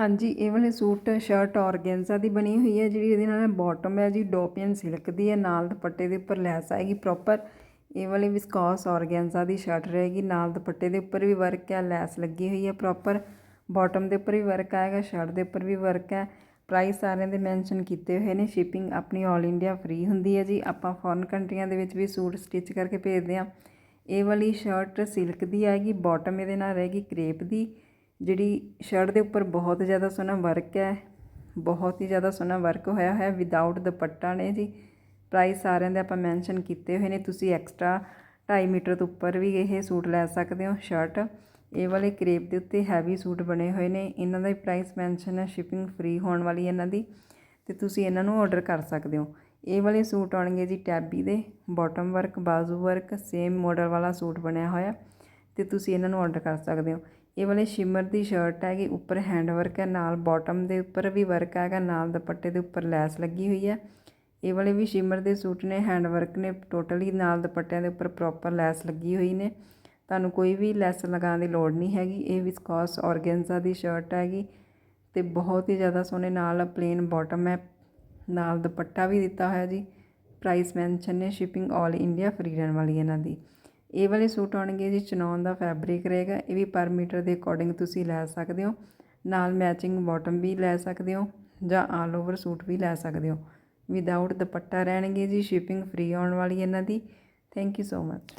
ਹਾਂਜੀ, ਇਹ ਵਾਲੇ ਸੂਟ ਸ਼ਰਟ ਔਰਗੈਂਜ਼ਾ ਦੀ ਬਣੀ ਹੋਈ ਹੈ, ਜਿਹੜੀ ਇਹਦੇ ਨਾਲ ਬਾਟਮ ਹੈ ਜੀ ਡੋਪੀਅਨ ਸਿਲਕ ਦੀ ਹੈ, ਨਾਲ ਦੁਪੱਟੇ ਦੇ ਉੱਪਰ ਲੈਸ ਆਏਗੀ ਪ੍ਰੋਪਰ ਇਹ ਵਾਲੀ ਵਿਸਕੋਸ ਔਰਗੈਂਜ਼ਾ ਦੀ ਸ਼ਰਟ ਰਹੇਗੀ, ਨਾਲ ਦੁਪੱਟੇ ਦੇ ਉੱਪਰ ਵੀ ਵਰਕ ਹੈ, ਲੈਸ ਲੱਗੀ ਹੋਈ ਹੈ ਪ੍ਰੋਪਰ ਬਾਟਮ ਦੇ ਉੱਪਰ ਵੀ ਵਰਕ ਆਏਗਾ ਸ਼ਰਟ ਦੇ ਉੱਪਰ ਵੀ ਵਰਕ ਹੈ। ਪ੍ਰਾਈਸ ਸਾਰਿਆਂ ਦੇ ਮੈਂਸ਼ਨ ਕੀਤੇ ਹੋਏ ਨੇ ਸ਼ਿਪਿੰਗ ਆਪਣੀ 올 ਇੰਡੀਆ ਫ੍ਰੀ ਹੁੰਦੀ ਹੈ ਜੀ। ਆਪਾਂ ਫੋਰਨ ਕੰਟਰੀਆਂ ਦੇ ਵਿੱਚ ਵੀ ਸੂਟ ਸਟਿਚ ਕਰਕੇ ਭੇਜਦੇ ਹਾਂ। ਇਹ ਵਾਲੀ ਸ਼ਰਟ ਸਿਲਕ ਦੀ ਆਏਗੀ ਬਾਟਮ ਇਹਦੇ ਨਾਲ ਰਹੇਗੀ ਕ੍ਰੇਪ ਦੀ। ਜਿਹੜੀ ਸ਼ਰਟ ਦੇ ਉੱਪਰ ਬਹੁਤ ਜ਼ਿਆਦਾ ਸੋਹਣਾ ਵਰਕ ਹੈ, ਬਹੁਤ ਹੀ ਜ਼ਿਆਦਾ ਸੋਹਣਾ ਵਰਕ ਹੋਇਆ ਹੋਇਆ ਵਿਦਆਊਟ ਦੁਪੱਟਾ ਨੇ ਜੀ। ਪ੍ਰਾਈਸ ਸਾਰਿਆਂ ਦੇ ਆਪਾਂ ਮੈਂਸ਼ਨ ਕੀਤੇ ਹੋਏ ਨੇ, ਤੁਸੀਂ ਐਕਸਟਰਾ 2.5 ਮੀਟਰ ਤੋਂ ਉੱਪਰ ਵੀ ਇਹ ਸੂਟ ਲੈ ਸਕਦੇ ਹੋ ਸ਼ਰਟ ਇਹ ਵਾਲੇ ਕਰੇਪ ਦੇ ਉੱਤੇ ਹੈਵੀ ਸੂਟ ਬਣੇ ਹੋਏ ਨੇ, ਇਹਨਾਂ ਦਾ ਵੀ ਪ੍ਰਾਈਸ ਮੈਂਸ਼ਨ ਹੈ ਸ਼ਿਪਿੰਗ ਫ੍ਰੀ ਹੋਣ ਵਾਲੀ ਇਹਨਾਂ ਦੀ, ਤੇ ਤੁਸੀਂ ਇਹਨਾਂ ਨੂੰ ਆਰਡਰ ਕਰ ਸਕਦੇ ਹੋ। ਇਹ ਵਾਲੇ ਸੂਟ ਆਉਣਗੇ ਜੀ ਟੈਬੀ ਦੇ ਬਾਟਮ ਵਰਕ ਬਾਜ਼ੂ ਵਰਕ ਸੇਮ ਮਾਡਲ ਵਾਲਾ ਸੂਟ ਬਣਿਆ ਹੋਇਆ। ਤੇ ਤੁਸੀਂ ਇਹਨਾਂ ਨੂੰ ਆਰਡਰ ਕਰ ਸਕਦੇ ਹੋ। ਇਹ ਵਾਲੇ ਸ਼ਿਮਰ ਦੀ ਸ਼ਰਟ ਹੈਗੀ, ਉੱਪਰ ਹੈਂਡ ਵਰਕ ਹੈ, ਨਾਲ ਬਾਟਮ ਦੇ ਉੱਪਰ ਵੀ ਵਰਕ ਹੈਗਾ, ਨਾਲ ਦੁਪੱਟੇ ਦੇ ਉੱਪਰ ਲੈਸ ਲੱਗੀ ਹੋਈ ਹੈ। ਇਹ ਵਾਲੇ ਵੀ ਸ਼ਿਮਰ ਦੇ ਸੂਟ ਨੇ ਹੈਂਡ ਵਰਕ ਨੇ ਟੋਟਲੀ ਨਾਲ ਦੁਪੱਟਿਆਂ ਦੇ ਉੱਪਰ ਪ੍ਰੋਪਰ ਲੈਸ ਲੱਗੀ ਹੋਈ ਨੇ। ਤੁਹਾਨੂੰ ਕੋਈ ਵੀ ਲੈਸ ਲਗਾਉਣ ਦੀ ਲੋੜ ਨਹੀਂ ਹੈਗੀ। ਇਹ ਵਿਸਕੋਸ ਔਰਗੈਂਜ਼ਾ ਦੀ ਸ਼ਰਟ ਹੈਗੀ ਤੇ ਬਹੁਤ ਹੀ ਜ਼ਿਆਦਾ ਸੋਹਣੇ ਨਾਲ ਪਲੇਨ ਬਾਟਮ ਹੈ। ਨਾਲ ਦੁਪੱਟਾ ਵੀ ਦਿੱਤਾ ਹੋਇਆ ਜੀ। ਪ੍ਰਾਈਸ ਮੈਂਸ਼ਨ ਨੇ ਸ਼ਿਪਿੰਗ 올 ਇੰਡੀਆ ਫ੍ਰੀ ਰਹਿਣ ਵਾਲੀ ਇਹਨਾਂ ਦੀ। ਇਹ ਵਾਲੇ ਸੂਟ ਆਉਣਗੇ ਜੀ ਚਨੌਨ ਦਾ ਫੈਬਰਿਕ ਰਹੇਗਾ, ਇਹ ਵੀ ਪਰ ਮੀਟਰ ਦੇ ਅਕੋਰਡਿੰਗ ਤੁਸੀਂ ਲੈ ਸਕਦੇ ਹੋ। ਨਾਲ ਮੈਚਿੰਗ ਬਾਟਮ ਵੀ ਲੈ ਸਕਦੇ ਹੋ ਜਾਂ ਆਲ ਓਵਰ ਸੂਟ ਵੀ ਲੈ ਸਕਦੇ ਹੋ। ਵਿਦਆਊਟ ਦੁਪੱਟਾ ਰਹਿਣਗੇ ਜੀ ਸ਼ਿਪਿੰਗ ਫ੍ਰੀ ਆਉਣ ਵਾਲੀ ਇਹਨਾਂ ਦੀ। Thank you so much